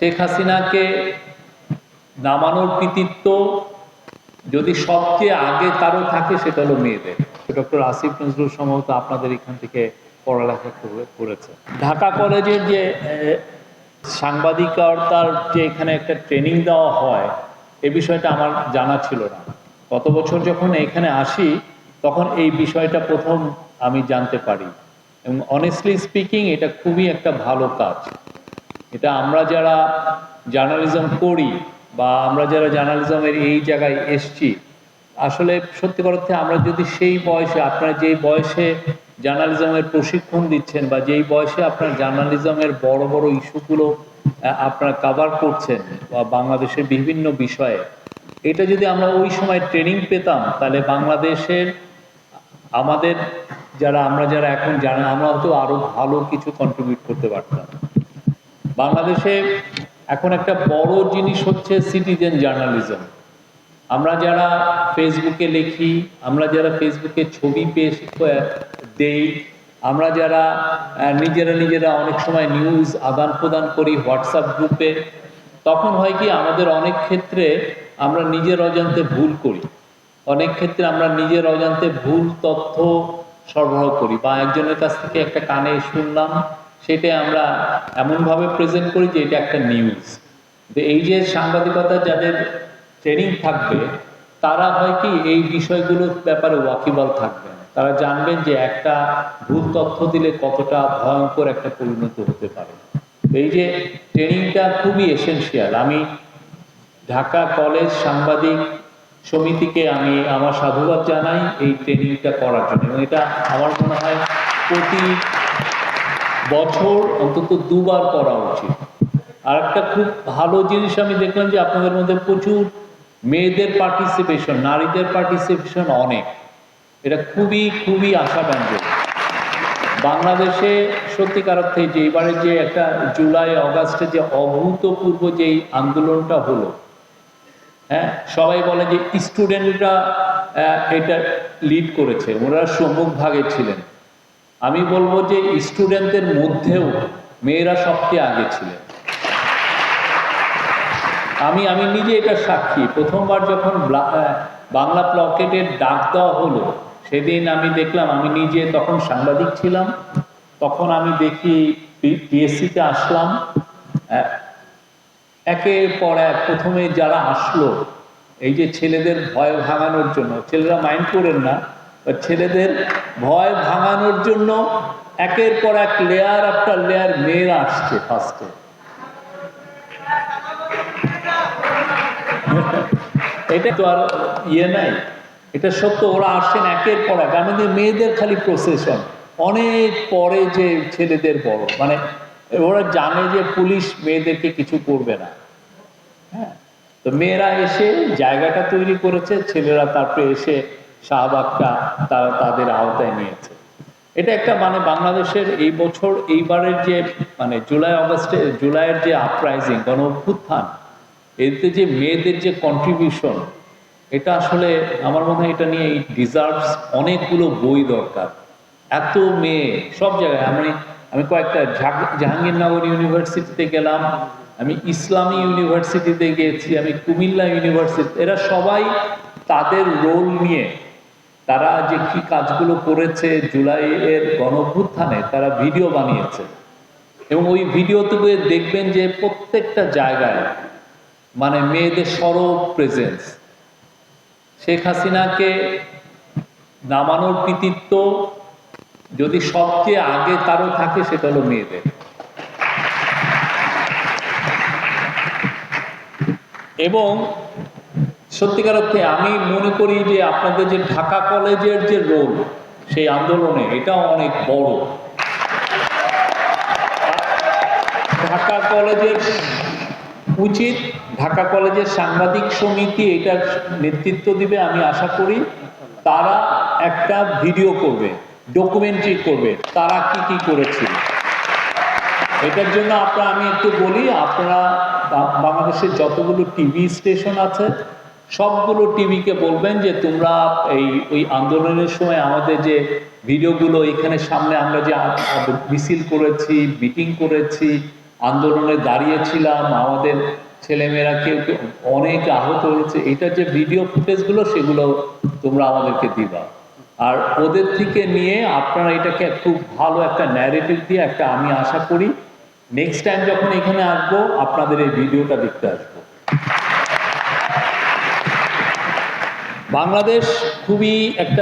শেখ হাসিনাকে নামানোর কৃতিত্ব যদি সবচেয়ে আগে কারও থাকে, সেটা হলো মেয়েদের। ডক্টর আসিফ নজরুল সম্ভবত আপনাদের এখান থেকে পড়ালেখা করে- করেছে। ঢাকা কলেজের যে সাংবাদিকতার যে এখানে একটা ট্রেনিং দেওয়া হয়, এ বিষয়টা আমার জানা ছিল না। গত বছর যখন এখানে আসি, তখন এই বিষয়টা প্রথম আমি জানতে পারি। এবং অনেস্টলি স্পিকিং এটা খুবই একটা ভালো কাজ। এটা আমরা যারা জার্নালিজম করি বা আমরা যারা জার্নালিজমের এই জায়গায় এসছি, আসলে সত্যি অর্থে আমরা যদি সেই বয়সে আপনারা যেই বয়সে জার্নালিজমের প্রশিক্ষণ দিচ্ছেন বা যেই বয়সে আপনার জার্নালিজমের বড় বড় ইস্যুগুলো আপনারা কাভার করছেন বা বাংলাদেশের বিভিন্ন বিষয়ে, এটা যদি আমরা ওই সময় ট্রেনিং পেতাম, তাহলে বাংলাদেশের আমাদের যারা, আমরা যারা এখন জানা, আমরা হয়তো আরও ভালো কিছু কন্ট্রিবিউট করতে পারতাম। বাংলাদেশে এখন একটা বড় জিনিস হচ্ছে সিটিজেন জার্নালিজম আমরা যারা ফেসবুকে লিখি, আমরা যারা ফেসবুকে ছবি পেশ দেই, আমরা যারা নিজেরা নিজেরা অনেক সময় নিউজ আদান প্রদান করি হোয়াটসঅ্যাপ গ্রুপে তখন হয় কি আমাদের অনেক ক্ষেত্রে আমরা নিজের অজান্তে ভুল করি। অনেক ক্ষেত্রে আমরা নিজের অজান্তে ভুল তথ্য সরবরাহ করি। বা একজনের কাছ থেকে একটা কানে শুনলাম সেটা আমরা এমনভাবে প্রেজেন্ট করি যে এটা একটা নিউজ যে এই যে সাংবাদিকতা যাদের ট্রেনিং থাকবে, তারা হয় কি এই বিষয়গুলোর ব্যাপারে ওয়াকিবল থাকবেন তারা জানবেন যে একটা ভুল তথ্য দিলে কতটা ভয়ঙ্কর একটা পরিণত হতে পারে। এই যে ট্রেনিংটা খুবই এসেনশিয়াল আমি ঢাকা কলেজ সাংবাদিক সমিতিকে আমি আমার সাধুবাদ জানাই এই ট্রেনিংটা করার জন্য। এবং এটা আমার মনে হয় প্রতি বছর অন্তত দুবার করা উচিত। আর একটা খুব ভালো জিনিস আমি দেখলাম যে আপনাদের মধ্যে প্রচুর মেয়েদের পার্টিসিপেশন নারীদের পার্টিসিপেশন অনেক। এটা খুবই খুবই আশাব্যঞ্জক। বাংলাদেশে সত্যিকার অর্থে যে এবারে যে একটা জুলাই, অগাস্টে যে অভূতপূর্ব যেই আন্দোলনটা হলো হ্যাঁ সবাই বলে যে স্টুডেন্টরা এটা লিড করেছে, ওনারা সম্মুখ ভাগে ছিলেন। আমি বলব যে স্টুডেন্টদের মধ্যেও মেয়েরা সবচেয়ে আগে ছিলেন আমি আমি নিজে এটা সাক্ষী। প্রথমবার যখন ব্লা- প্লকেটের ডাক দেওয়া হলো, সেদিন আমি দেখলাম, আমি নিজে তখন সাংবাদিক ছিলাম। তখন আমি দেখি পিএসসিতে আসলাম। একের পর এক প্রথমে যারা আসলো, এই যে ছেলেদের ভয় ভাঙানোর জন্য, ছেলেরা মাইন্ড করেন না ছেলেদের ভয় ভাঙানোর জন্য একের পর এক লেয়ার আফটার লেয়ার মেয়েরা আসছে ফার্স্টে এটা তো আর ইয়ে নাই। এটা সত্য, ওরা আসছেন একের পর এক। আমাদের মেয়েদের খালি প্রসেশন অনেক পরে যে ছেলেদের বড়। মানে ওরা জানে যে পুলিশ মেয়েদেরকে কিছু করবে না। হ্যাঁ? তো মেয়েরা এসে জায়গাটা তৈরি করেছে, ছেলেরা তারপরে এসে শাহবাগটা তারা তাদের আওতায় নিয়েছে। এটা একটা মানে বাংলাদেশের এই বছর এইবারের যে মানে জুলাই অগস্টে জুলাইয়ের যে আপরাইজিং গণ অভ্যুত্থান, এতে যে মেয়েদের যে কন্ট্রিবিউশন এটা আসলে আমার মনে হয় এটা নিয়ে এই ডিজার্ভস অনেকগুলো বই দরকার। এত মেয়ে সব জায়গায়, আমি আমি কয়েকটা জাহাঙ্গীরনগর ইউনিভার্সিটিতে গেলাম, আমি ইসলামী ইউনিভার্সিটিতে গিয়েছি, আমি কুমিল্লা ইউনিভার্সিটি এরা সবাই তাদের রোল নিয়ে তারা যে কি কাজগুলো করেছে জুলাইয়ের গণভ্যুত্থানে, তারা ভিডিও বানিয়েছে। এবং ওই ভিডিওতে দেখবেন যে প্রত্যেকটা জায়গায় মানে মেয়েদের সরব প্রেজেন্স শেখ হাসিনাকে নামানোর কৃতিত্ব যদি সবচেয়ে আগে কারও থাকে, সেটা হলো মেয়েদের। এবং সত্যিকার অর্থে আমি মনে করি যে আপনাদের যে ঢাকা কলেজের যে রোল সেই আন্দোলনে এটাও অনেক বড়। ঢাকা কলেজের উচিত, ঢাকা কলেজের সাংবাদিক সমিতি এটার নেতৃত্ব দিবে, আমি আশা করি। তারা একটা ভিডিও করবে ডকুমেন্টারি করবে, তারা কি কি করেছিল এটার জন্য আপনারা, আমি একটু বলি, আপনারা বাংলাদেশের যতগুলো টিভি স্টেশন আছে সবগুলো টিভিকে বলবেন যে তোমরা এই, ওই আন্দোলনের সময় আমাদের যে ভিডিওগুলো এখানে সামনে আমরা যে মিছিল করেছি, মিটিং করেছি, আন্দোলনে দাঁড়িয়েছিলাম, আমাদের ছেলেমেয়েরা কেউ অনেক আহত হয়েছে এটার যে ভিডিও ফুটেজগুলো সেগুলো তোমরা আমাদেরকে দিবা। আর ওদের থেকে নিয়ে আপনারা এটাকে খুব ভালো একটা ন্যারেটিভ দিয়ে একটা আমি আশা করি নেক্সট টাইম যখন এখানে আসব, আপনাদের এই ভিডিওটা দেখতে আসব। বাংলাদেশ খুবই একটা